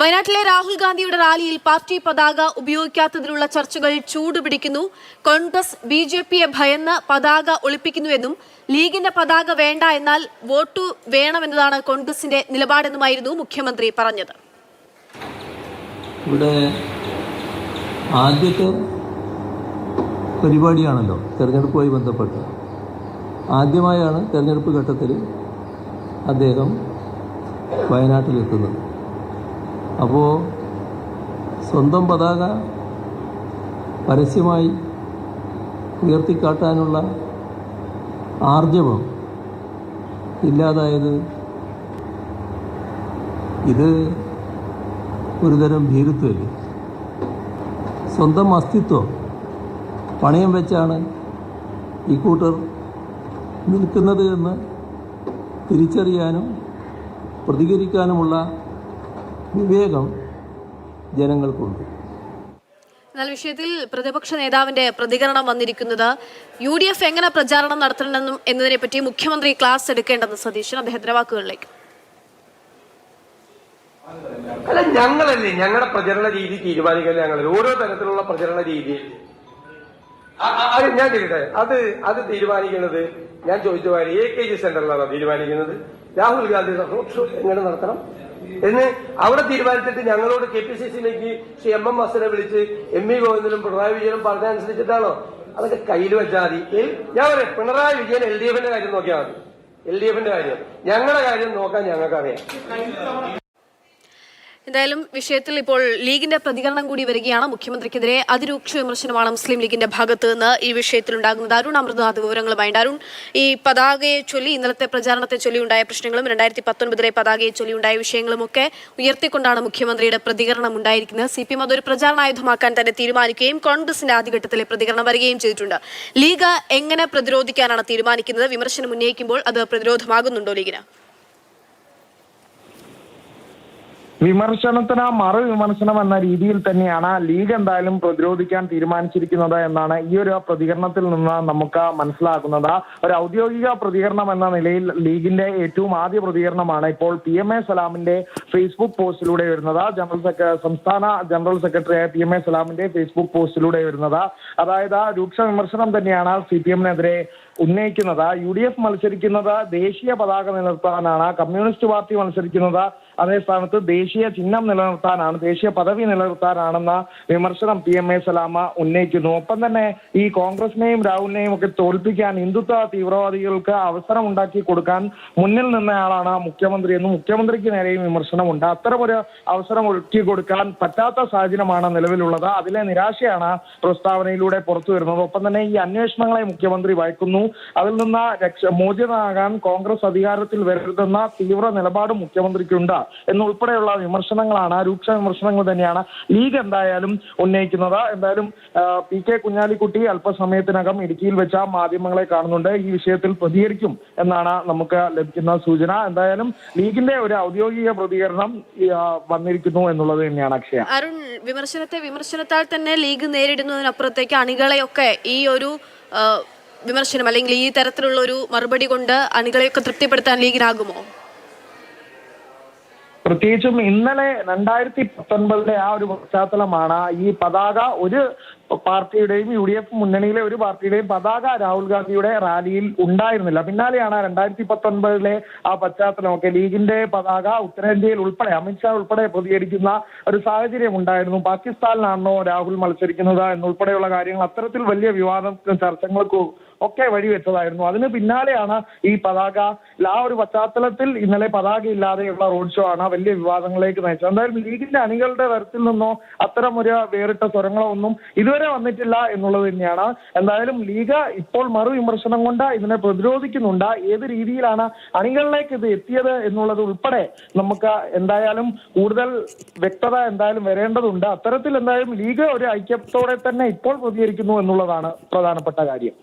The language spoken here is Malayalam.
വയനാട്ടിലെ രാഹുൽ ഗാന്ധിയുടെ റാലിയിൽ പാർട്ടി പതാക ഉപയോഗിക്കാത്തതിലുള്ള ചർച്ചകൾ ചൂടുപിടിക്കുന്നു. കോൺഗ്രസ് ബി ജെ പിയെ ഭയന്ന് പതാക ഒളിപ്പിക്കുന്നുവെന്നും ലീഗിന്റെ പതാക വേണ്ട എന്നാൽ വോട്ടു വേണമെന്നതാണ് കോൺഗ്രസിന്റെ നിലപാടെന്നുമായിരുന്നു മുഖ്യമന്ത്രി പറഞ്ഞത്. ഇവിടെ ആദ്യത്തെ പരിപാടിയാണല്ലോ തെരഞ്ഞെടുപ്പുമായി ബന്ധപ്പെട്ട്. ആദ്യമായാണ് തെരഞ്ഞെടുപ്പ് ഘട്ടത്തിൽ അദ്ദേഹം വയനാട്ടിലെത്തുന്നത്. അപ്പോൾ സ്വന്തം പതാക പരസ്യമായി ഉയർത്തിക്കാട്ടാനുള്ള ആർജവം ഇല്ലാതായത് ഇത് ഒരുതരം ഭീരുത്വമല്ലേ? സ്വന്തം അസ്തിത്വം പണയം വെച്ചാണ് ഈ കൂട്ടർ നിൽക്കുന്നത് എന്ന് തിരിച്ചറിയാനും പ്രതികരിക്കാനുമുള്ള വിവേകം ജനങ്ങൾക്കുണ്ട്. എന്നാൽ വിഷയത്തിൽ പ്രതിപക്ഷ നേതാവിന്റെ പ്രതികരണം വന്നിരിക്കുന്നത് യു ഡി എഫ് എങ്ങനെ പ്രചാരണം നടത്തണമെന്നും എന്നതിനെ പറ്റി മുഖ്യമന്ത്രി ക്ലാസ് എടുക്കേണ്ടെന്ന് സതീശൻ അദ്ദേഹത്തിന്റെ വാക്കുകളിലേക്ക്. അല്ല ഞങ്ങളല്ലേ ഞങ്ങളുടെ പ്രചരണ രീതി തീരുമാനിക്കല്ലേ ഞങ്ങൾ ഓരോ തരത്തിലുള്ള പ്രചരണ രീതി. അത് ഞാൻ ചെയ്യട്ടെ അത് അത് തീരുമാനിക്കുന്നത് ഞാൻ ചോദിച്ച എ കെ ജി സെന്ററിലാണ് തീരുമാനിക്കുന്നത്. രാഹുൽ ഗാന്ധി റോഡ് ഷോ എങ്ങനെ നടത്തണം? എന്ന് അവിടെ തീരുമാനിച്ചിട്ട് ഞങ്ങളോട് കെ പി സി സിയിലേക്ക് ശ്രീ എം എം ഹസനെ വിളിച്ച് എം ഇ ഗോവിന്ദനും പിണറായി വിജയനും പറഞ്ഞനുസരിച്ചിട്ടാണോ അതൊക്കെ കയ്യിൽ വെച്ചാൽ മതി. ഞാൻ പറയാം പിണറായി വിജയൻ എൽ ഡി എഫിന്റെ കാര്യം നോക്കിയാൽ മതി. എൽ ഡി എഫിന്റെ കാര്യം. ഞങ്ങളുടെ കാര്യം നോക്കാൻ ഞങ്ങൾക്കറിയാം. എന്തായാലും വിഷയത്തിൽ ഇപ്പോൾ ലീഗിന്റെ പ്രതികരണം കൂടി വരികയാണ്. മുഖ്യമന്ത്രിക്കെതിരെ അതിരൂക്ഷ വിമർശനമാണ് മുസ്ലിം ലീഗിന്റെ ഭാഗത്ത് നിന്ന് ഈ വിഷയത്തിൽ ഉണ്ടാകുന്നത് അരുൺ അമൃതനാഥ് വിവരങ്ങളുമായി അരുൺ ഈ പതാകയെ ചൊല്ലി ഇന്നലത്തെ പ്രചാരണത്തെ ചൊല്ലി ഉണ്ടായ പ്രശ്നങ്ങളും രണ്ടായിരത്തി പത്തൊൻപതിലെ പതാകയെ ചൊല്ലി ഉണ്ടായ വിഷയങ്ങളും ഒക്കെ ഉയർത്തിക്കൊണ്ടാണ് മുഖ്യമന്ത്രിയുടെ പ്രതികരണം ഉണ്ടായിരിക്കുന്നത്. സി പി എം അതൊരു പ്രചാരണായുധമാക്കാൻ തന്നെ തീരുമാനിക്കുകയും കോൺഗ്രസിന്റെ ആദ്യഘട്ടത്തിലെ പ്രതികരണം വരികയും ചെയ്തിട്ടുണ്ട്. ലീഗ് എങ്ങനെ പ്രതിരോധിക്കാനാണ് തീരുമാനിക്കുന്നത്? വിമർശനം ഉന്നയിക്കുമ്പോൾ അത് പ്രതിരോധമാകുന്നുണ്ടോ ലീഗിന്? വിമർശനത്തിന് മറു വിമർശനം എന്ന രീതിയിൽ തന്നെയാണ് ലീഗ് എന്തായാലും പ്രതിരോധിക്കാൻ തീരുമാനിച്ചിരിക്കുന്നത് എന്നാണ് ഈ ഒരു പ്രതികരണത്തിൽ നിന്ന് നമുക്ക് മനസ്സിലാക്കുന്നത് ഒരു ഔദ്യോഗിക പ്രതികരണം എന്ന നിലയിൽ ലീഗിന്റെ ഏറ്റവും ആദ്യ പ്രതികരണമാണ് ഇപ്പോൾ പി എം എ സലാമിന്റെ ഫേസ്ബുക്ക് പോസ്റ്റിലൂടെ വരുന്നത്. ജനറൽ സെക്ര സംസ്ഥാന ജനറൽ സെക്രട്ടറിയായ പി എം എ സലാമിന്റെ ഫേസ്ബുക്ക് പോസ്റ്റിലൂടെ വരുന്നത്. അതായത് രൂക്ഷ വിമർശനം തന്നെയാണ് സി പി എമ്മിനെതിരെ ഉന്നയിക്കുന്നത്. യു ഡി എഫ് മത്സരിക്കുന്നത് ദേശീയ പതാക നിലനിർത്താനാണ് കമ്മ്യൂണിസ്റ്റ് പാർട്ടി മത്സരിക്കുന്നത് അതേ സ്ഥാനത്ത് ദേശീയ ചിഹ്നം നിലനിർത്താനാണ് ദേശീയ പദവി നിലനിർത്താനാണെന്ന വിമർശനം പി എം എ സലാമ ഉന്നയിക്കുന്നു. ഒപ്പം തന്നെ ഈ കോൺഗ്രസിനെയും രാഹുലിനെയും ഒക്കെ തോൽപ്പിക്കാൻ ഹിന്ദുത്വ തീവ്രവാദികൾക്ക് അവസരം ഉണ്ടാക്കി കൊടുക്കാൻ മുന്നിൽ നിന്നയാളാണ് മുഖ്യമന്ത്രി എന്നും മുഖ്യമന്ത്രിക്ക് നേരെയും വിമർശനമുണ്ട്. അത്തരമൊരു അവസരം ഒരുക്കി കൊടുക്കാൻ പറ്റാത്ത സാഹചര്യമാണ് നിലവിലുള്ളത്. അതിലെ നിരാശയാണ് പ്രസ്താവനയിലൂടെ പുറത്തു വരുന്നത് ഒപ്പം തന്നെ ഈ അന്വേഷണങ്ങളെ മുഖ്യമന്ത്രി ഭയക്കുന്നു അതിൽ നിന്ന് രക്ഷ മോചിതനാകാൻ കോൺഗ്രസ് അധികാരത്തിൽ വരരുതെന്ന തീവ്ര നിലപാടും മുഖ്യമന്ത്രിക്കുണ്ട്. എന്നുൾപ്പെടെയുള്ള വിമർശനങ്ങളാണ് രൂക്ഷ വിമർശനങ്ങൾ തന്നെയാണ് ലീഗ് എന്തായാലും ഉന്നയിക്കുന്നത്. എന്തായാലും പി കെ കുഞ്ഞാലിക്കുട്ടി അല്പസമയത്തിനകം ഇടുക്കിയിൽ വെച്ച മാധ്യമങ്ങളെ കാണുന്നുണ്ട്. ഈ വിഷയത്തിൽ പ്രതികരിക്കും എന്നാണ് നമുക്ക് ലഭിക്കുന്ന സൂചന. എന്തായാലും ലീഗിന്റെ ഒരു ഔദ്യോഗിക പ്രതികരണം വന്നിരിക്കുന്നു എന്നുള്ളത് തന്നെയാണ് അക്ഷയ. അരുൺ വിമർശനത്തെ വിമർശനത്താൽ തന്നെ ലീഗ് നേരിടുന്നതിനപ്പുറത്തേക്ക് അണികളെയൊക്കെ ഈ ഒരു വിമർശനം അല്ലെങ്കിൽ ഈ തരത്തിലുള്ള ഒരു മറുപടി കൊണ്ട് അണികളെയൊക്കെ തൃപ്തിപ്പെടുത്താൻ ലീഗിനാകുമോ? പ്രത്യേകിച്ചും ഇന്നലെ രണ്ടായിരത്തി പത്തൊൻപതിലെ ആ ഒരു പശ്ചാത്തലമാണ് ഈ പതാക ഒരു പാർട്ടിയുടെയും യു ഡി എഫ് മുന്നണിയിലെ ഒരു പാർട്ടിയുടെയും പതാക രാഹുൽ ഗാന്ധിയുടെ റാലിയിൽ ഉണ്ടായിരുന്നില്ല. പിന്നാലെയാണ് രണ്ടായിരത്തി പത്തൊൻപതിലെ ആ പശ്ചാത്തലമൊക്കെ ലീഗിന്റെ പതാക ഉത്തരേന്ത്യയിൽ ഉൾപ്പെടെ അമിത്ഷാ ഉൾപ്പെടെ പ്രതികരിക്കുന്ന ഒരു സാഹചര്യം ഉണ്ടായിരുന്നു. പാകിസ്ഥാനിലാണോ രാഹുൽ മത്സരിക്കുന്നത് എന്നുൾപ്പെടെയുള്ള കാര്യങ്ങൾ അത്തരത്തിൽ വലിയ വിവാദ ചർച്ചകൾക്കും ഒക്കെ വഴിവെച്ചതായിരുന്നു. അതിന് പിന്നാലെയാണ് ഈ പതാക. ആ ഒരു പശ്ചാത്തലത്തിൽ ഇന്നലെ പതാക ഇല്ലാതെയുള്ള റോഡ് ഷോ ആണ് വലിയ വിവാദങ്ങളിലേക്ക് നയിച്ചത്. എന്തായാലും ലീഗിന്റെ അണികളുടെ തരത്തിൽ നിന്നോ അത്തരം ഒരു വേറിട്ട സ്വരങ്ങളോ ഒന്നും ഇതുവരെ വന്നിട്ടില്ല എന്നുള്ളത് തന്നെയാണ്. എന്തായാലും ലീഗ് ഇപ്പോൾ മറുവിമർശനം കൊണ്ട് ഇതിനെ പ്രതിരോധിക്കുന്നുണ്ട്. ഏത് രീതിയിലാണ് അണികളിലേക്ക് ഇത് എത്തിയത് എന്നുള്ളത് ഉൾപ്പെടെ നമുക്ക് എന്തായാലും കൂടുതൽ വ്യക്തത എന്തായാലും വരേണ്ടതുണ്ട്. അത്തരത്തിൽ എന്തായാലും ലീഗ് ഒരു ഐക്യത്തോടെ തന്നെ ഇപ്പോൾ പ്രതികരിക്കുന്നു എന്നുള്ളതാണ് പ്രധാനപ്പെട്ട കാര്യം.